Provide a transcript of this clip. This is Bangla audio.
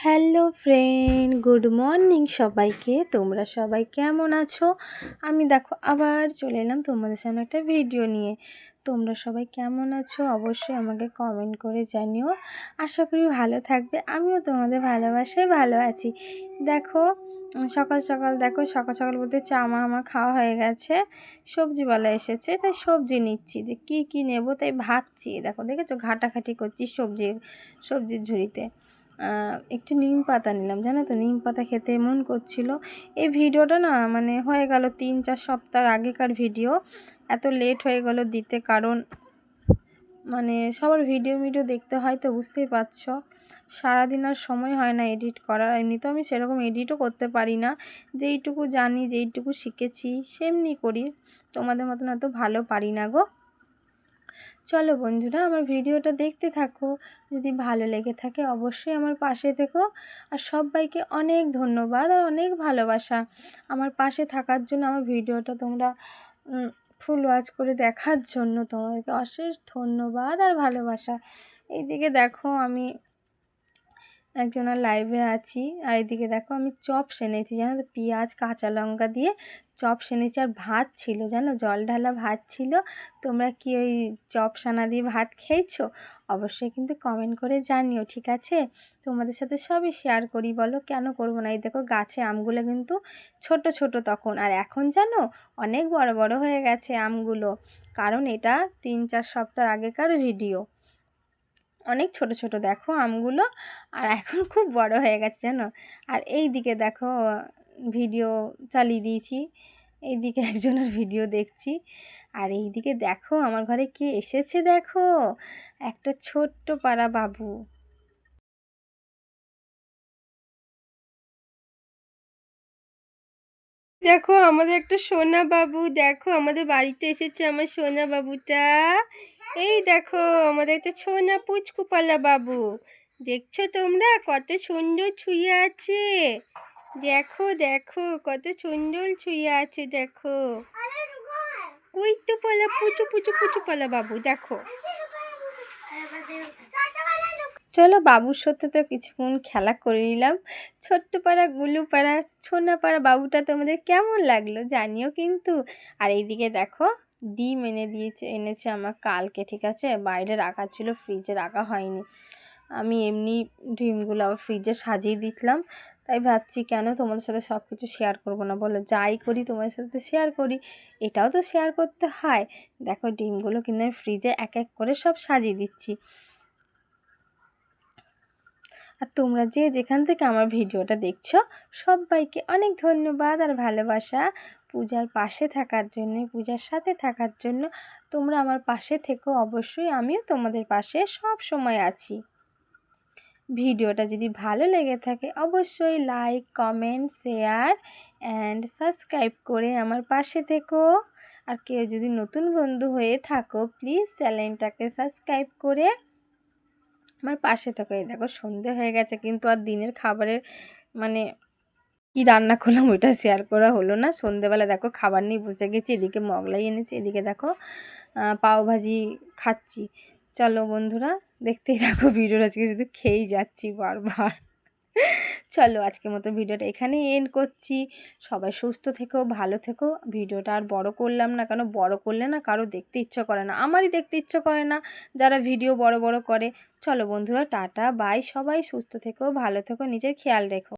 হ্যালো ফ্রেন্ড, গুড মর্নিং সবাইকে। তোমরা সবাই কেমন আছো? আমি দেখো আবার চলে এলাম তোমাদের সামনে একটা ভিডিও নিয়ে। তোমরা সবাই কেমন আছো? অবশ্যই আমাকে কমেন্ট করে জানিও। আশা করি ভালো থাকবে। আমিও তোমাদের ভালোবাসায় ভালো আছি। দেখো, সকাল সকাল দেখো, সকাল সকাল বলতে চা আমার খাওয়া হয়ে গেছে। সবজি বলা এসেছে, তাই সবজি নিচ্ছি। যে কি কি নেব তাই ভাবছি। দেখো, দেখেছ? ঘাটাঘাটি করছি সবজি সবজির ঝুড়িতে। একটু নিম পাতা নিলাম, জানো তো? নিম পাতা খেতে মন করছিল। এই ভিডিওটা না মানে হয়ে গেল তিন চার সপ্তাহ আগেকার ভিডিও। এত লেট হয়ে গেল দিতে, কারণ মানে সবার ভিডিও ভিডিও দেখতে হয় তো, বুঝতেই পারছ? সারাদিন আর সময় হয় না এডিট করার এমনি তো আমি সেরকম এডিটও করতে পারি না। যেইটুকু জানি, যেইটুকু শিখেছি, সেমনি করি। তোমাদের মতন অত ভালো পারি না গো। চলো বন্ধুরা, আমার ভিডিওটা দেখতে থাকো। যদি ভালো লেগে থাকে অবশ্যই আমার পাশে থেকো। আর সবাইকে অনেক ধন্যবাদ আর অনেক ভালোবাসা। আমার পাশে থাকার জন্য আমার ভিডিওটা তোমরা ফুল ওয়াচ করে দেখার জন্য তোমাদেরকে অশেষ ধন্যবাদ আর ভালোবাসা। এইদিকে দেখো আমি একজনের লাইভে আছি। আর এদিকে দেখো আমি চপ সেনেছি, জানো তো? পেঁয়াজ, কাঁচা লঙ্কা দিয়ে চপ সেনেছি আর ভাত ছিল, জানো? জল ঢালা ভাত ছিল। তোমরা কি ওই চপ সানা দিয়ে ভাত খেয়েছো? অবশ্যই কিন্তু কমেন্ট করে জানিও, ঠিক আছে? তোমাদের সাথে সবই শেয়ার করি, বলো? কেন করব না? এই দেখো গাছে আমগুলো কিন্তু ছোট ছোট তখন। আর এখন জানো? অনেক বড় বড় হয়ে গেছে আমগুলো। কারণ এটা তিন, চার সপ্তাহ আগেকার ভিডিও অনেক ছোট ছোট, দেখো আমগুলো। আর এখন খুব বড় হয়ে গেছে, জানো? আর এই দিকে দেখো, ভিডিও চালিয়ে দিয়েছি। এই দিকে একজনের ভিডিও দেখছি। আর এই দিকে দেখো, আমার ঘরে কে এসেছে দেখো? একটা ছোট্ট পাড়া বাবু। দেখো, আমাদের একটা সোনা বাবু, দেখো, আমাদের বাড়িতে এসেছে আমার সোনা বাবুটা। এই দেখো, আমাদের একটা ছোনা পুচকুপালা বাবু। দেখছ তোমরা? কত সুন্দর ছুঁয়ে আছে। দেখো দেখো, কত সুন্দর ছুঁয়ে আছে, দেখো। ওই তো পালা, পুচু পুচু পুচু পালা বাবু, দেখো। চলো বাবুর সাথে তো কিছুক্ষণ খেলা করে নিলাম। ছোট্ট পাড়া গুলু পাড়া ছোনা পাড়া বাবুটা তোমাদের কেমন লাগল জানিও কিন্তু। আর এইদিকে দেখো ডিম এনে দিয়েছে, এনেছে আমার কালকে, ঠিক আছে? বাইরে রাখা ছিল ফ্রিজে রাখা হয়নি। আমি এমনি ডিমগুলো আবার ফ্রিজে সাজিয়ে দিতলাম তাই ভাবছি, কেন তোমাদের সাথে সব কিছু শেয়ার করব না? বলো, যাই করি, তোমাদের সাথে শেয়ার করি। এটাও তো শেয়ার করতে হয়। দেখো, ডিমগুলো কিন্তু আমি ফ্রিজে এক এক করে সব সাজিয়ে দিচ্ছি। আর তোমরা যে যেখান থেকে আমার ভিডিওটা দেখছ, সবাইকে অনেক ধন্যবাদ আর ভালোবাসা। পূজার পাশে থাকার জন্য, পূজার সাথে থাকার জন্য তোমরা আমার পাশে থেকো। অবশ্যই আমিও তোমাদের পাশে সব সময় আছি। ভিডিওটা যদি ভালো লেগে থাকে, অবশ্যই like comment share and subscribe করে আমার পাশে থেকো। আর কেউ যদি নতুন বন্ধু হয়ে থাকো প্লিজ চ্যানেলটাকে সাবস্ক্রাইব করে আমার পাশে থাকো। এই দেখো, সন্ধে হয়ে গেছে, কিন্তু আর দিনের খাবারের মানে কি রান্না করলাম ওইটা শেয়ার করা হলো না। সন্ধেবেলা দেখো, খাবার নিয়ে বসে গেছি, এদিকে মগলাই এনেছি, এদিকে দেখো পাওভাজি খাচ্ছি। চলো বন্ধুরা, দেখতেই দেখো ভিডিওটা আজকে শুধু খেয়েই যাচ্ছি বারবার। চলো আজকে মতো ভিডিওটা এখানে এন্ড করছি। সবাই সুস্থ থেকেও ভালো থেকো। ভিডিওটা আর বড় করলাম না কেন? বড় করলে না কারও দেখতে ইচ্ছে করে না। আমারই দেখতে ইচ্ছে করে না যারা ভিডিও বড় বড় করে। চলো বন্ধুরা, টাটা বাই সবাই সুস্থ থেকো, ভালো থেকো, নিজের খেয়াল রেখো।